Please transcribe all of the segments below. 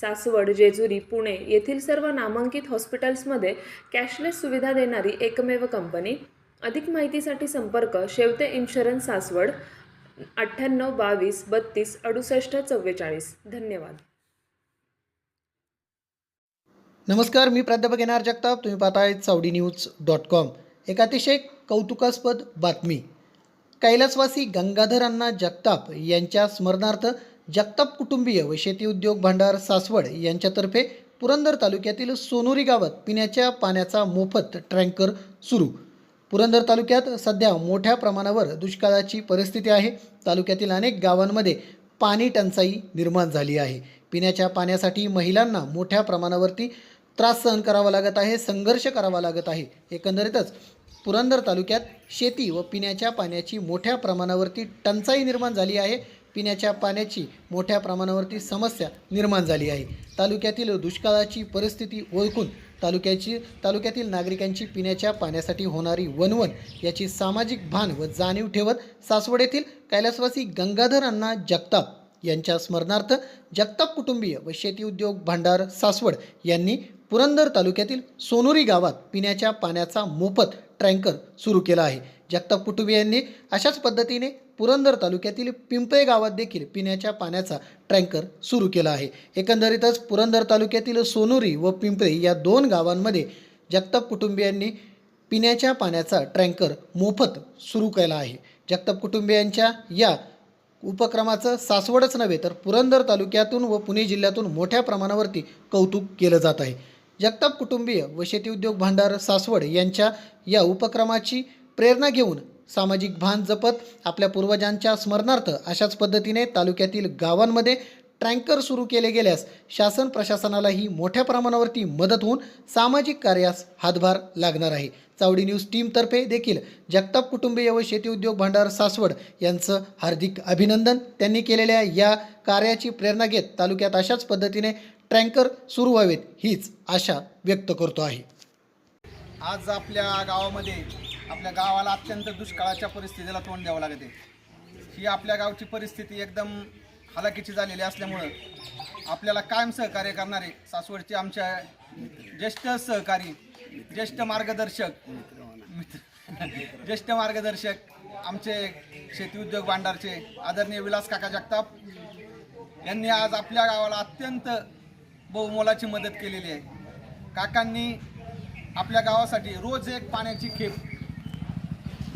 सासवड जेजुरी पुणे येथील सर्व नामांकित हॉस्पिटल्समध्ये कॅशलेस सुविधा देणारी एकमेव कंपनी. अधिक माहितीसाठी संपर्क शेवते इन्शुरन्स सासवड अठ्ठ्याण्णव बावीस बत्तीस अडुसष्ट चव्वेचाळीस. धन्यवाद. नमस्कार मी प्राध्यापक एन आर जगताप. तुम्ही पाहताय सावडी न्यूज डॉट कॉम. एक अतिशय कौतुकास्पद बातमी. कैलासवासी गंगाधर अण्णा जगताप यांच्या स्मरणार्थ जगताप कुटुंबीय व शेती उद्योग भांडार सासवड यांच्यातर्फे पुरंदर तालुक्यातील सोनोरी गावात पिण्याच्या पाण्याचा मोफत टँकर सुरू. पुरंदर तालुक्यात सध्या मोठ्या प्रमाणावर दुष्काळाची परिस्थिती आहे. तालुक्यातील अनेक गावांमध्ये पाणी टंचाई निर्माण झाली आहे. पिण्याच्या पाण्यासाठी महिलांना मोठ्या प्रमाणावरती त्रास सहन करावा लागत आहे संघर्ष करावा लागत आहे. एकंदरीतच पुरंदर तालुक्यात शेती व पिण्याच्या पाण्याची मोठ्या प्रमाणावरती टंचाई निर्माण झाली आहे. पिण्याच्या पाण्याची मोठ्या प्रमाणावरती समस्या निर्माण झाली आहे. तालुक्यातील दुष्काळाची परिस्थिती ओळखून तालुक्याची तालुक्यातील नागरिकांची पिण्याच्या पाण्यासाठी होणारी वनवन याची सामाजिक भान व जाणीव ठेवत सासवड येथील कैलासवासी गंगाधर अण्णा जगताप यांच्या स्मरणार्थ जगताप कुटुंबीय व शेती उद्योग भांडार सासवड यांनी पुरंदर तालुक्यातील सोनोरी गावात पिण्याच्या पाण्याचा मोफत टँकर सुरू केला आहे. जगताप कुटुंबियांनी अशाच पद्धतीने पुरंदर तालुक्यातील पिंपळे गावात देखील पिण्याच्या पाण्याचा टँकर सुरू केला आहे. एकंदरीतच पुरंदर तालुक्यातील सोनोरी व पिंपळे या दोन गावांमध्ये जगताप कुटुंबियांनी पिण्याच्या पाण्याचा टँकर मोफत सुरू केला आहे. जगताप कुटुंबियांच्या या उपक्रमाचं सासवडच नव्हे तर पुरंदर तालुक्यातून व पुणे जिल्ह्यातून मोठ्या प्रमाणावरती कौतुक केलं जात आहे. जगताप कुटुंबीय व शेती उद्योग भांडार सासवड यांच्या या उपक्रमाची प्रेरणा घेऊन सामाजिक भान जपत आपल्या पूर्वजांच्या स्मरणार्थ अशाच पद्धतीने तालुक्यातील गावांमध्ये टँकर सुरू केले गेल्यास शासन प्रशासनालाही मोठ्या प्रमाणावरती मदत होऊन सामाजिक कार्यास हातभार लागणार आहे. चावडी न्यूज टीमतर्फे देखील जगताप कुटुंबीय व शेती उद्योग भांडार सासवड यांचं हार्दिक अभिनंदन त्यांनी केलेल्या या कार्याची प्रेरणा घेत तालुक्यात अशाच पद्धतीने टँकर सुरू व्हावेत हीच आशा व्यक्त करतो आहे. आज आपल्या गावामध्ये आपल्या गावाला अत्यंत दुष्काळाच्या परिस्थितीला तोंड द्यावं लागते. ही आपल्या गावची परिस्थिती एकदम हलाखीची झालेली असल्यामुळं आपल्याला कायम सहकार्य करणारे सासवडचे आमच्या ज्येष्ठ सहकारी ज्येष्ठ मार्गदर्शक मित्र ज्येष्ठ मार्गदर्शक आमचे शेती उद्योग भांडारचे आदरणीय विलास काका जगताप यांनी आज आपल्या गावाला अत्यंत बहुमोलाची मदत केलेली आहे. काकांनी आपल्या गावासाठी रोज एक पाण्याची खेप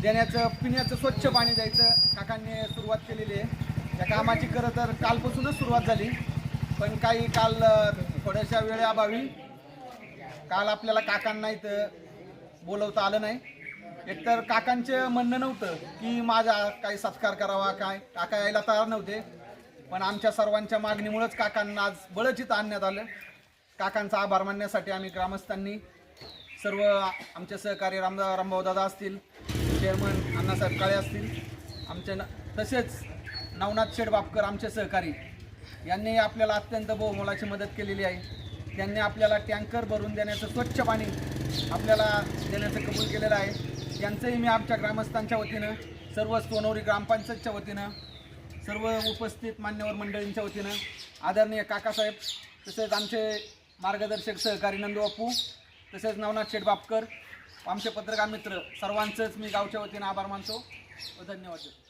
देण्याचं पिण्याचं स्वच्छ पाणी द्यायचं. काकांनी सुरुवात केलेली आहे. त्या कामाची खरं तर कालपासूनच सुरुवात झाली. पण काही काल थोड्याशा वेळेअभावी काल आपल्याला काकांना इथं बोलवता आलं नाही. एकतर काकांचं म्हणणं नव्हतं की माझा काही सत्कार करावा काय? काका यायला तयार नव्हते. पण आमच्या सर्वांच्या मागणीमुळेच काकांना आज बळच इथं आणण्यात आलं. काकांचा आभार मानण्यासाठी आम्ही ग्रामस्थांनी सर्व आमचे सहकारी रामदा रामभाऊ दादा असतील चेअरमन अण्णासाहेब काळे असतील आमचे न तसेच नवनाथ शेठ बापकर आमचे सहकारी यांनी आपल्याला अत्यंत बहुमोलाची मदत केलेली आहे. त्यांनी आपल्याला टँकर भरून देण्याचं स्वच्छ पाणी आपल्याला देण्याचं कबूल केलेलं आहे. यांचंही मी आमच्या ग्रामस्थांच्या वतीनं सर्व सोनवरी ग्रामपंचायतच्या वतीनं सर्व उपस्थित मान्यवर मंडळींच्या वतीनं आदरणीय काकासाहेब तसेच आमचे मार्गदर्शक सहकारी नंदू बापू तसेच नवनाथ शेठ बापकर आमचे पत्रकार मित्र सर्वांचंच मी गावच्या वतीनं आभार मानतो. व धन्यवाद. देतो